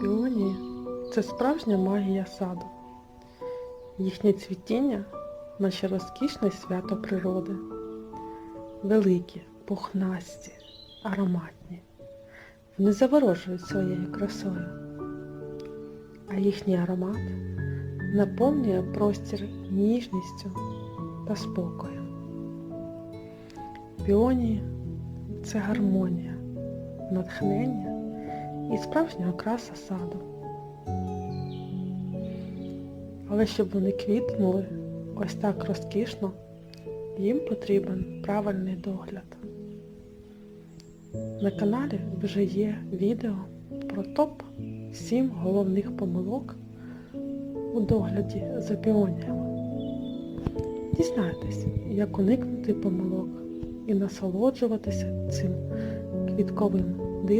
Піонії це справжня магія саду. Їхнє цвітіння наче розкішне свято природи. Великі, пухнасті, ароматні. Вони заворожують своєю красою, а їхній аромат наповнює простір ніжністю та спокоєм. Піонії це гармонія, натхнення і справжня окраса саду. Але щоб вони квітнули ось так розкішно, їм потрібен правильний догляд. На каналі вже є відео про топ-7 головних помилок у догляді за піоніями. Дізнайтесь, як уникнути помилок і насолоджуватися цим квітковим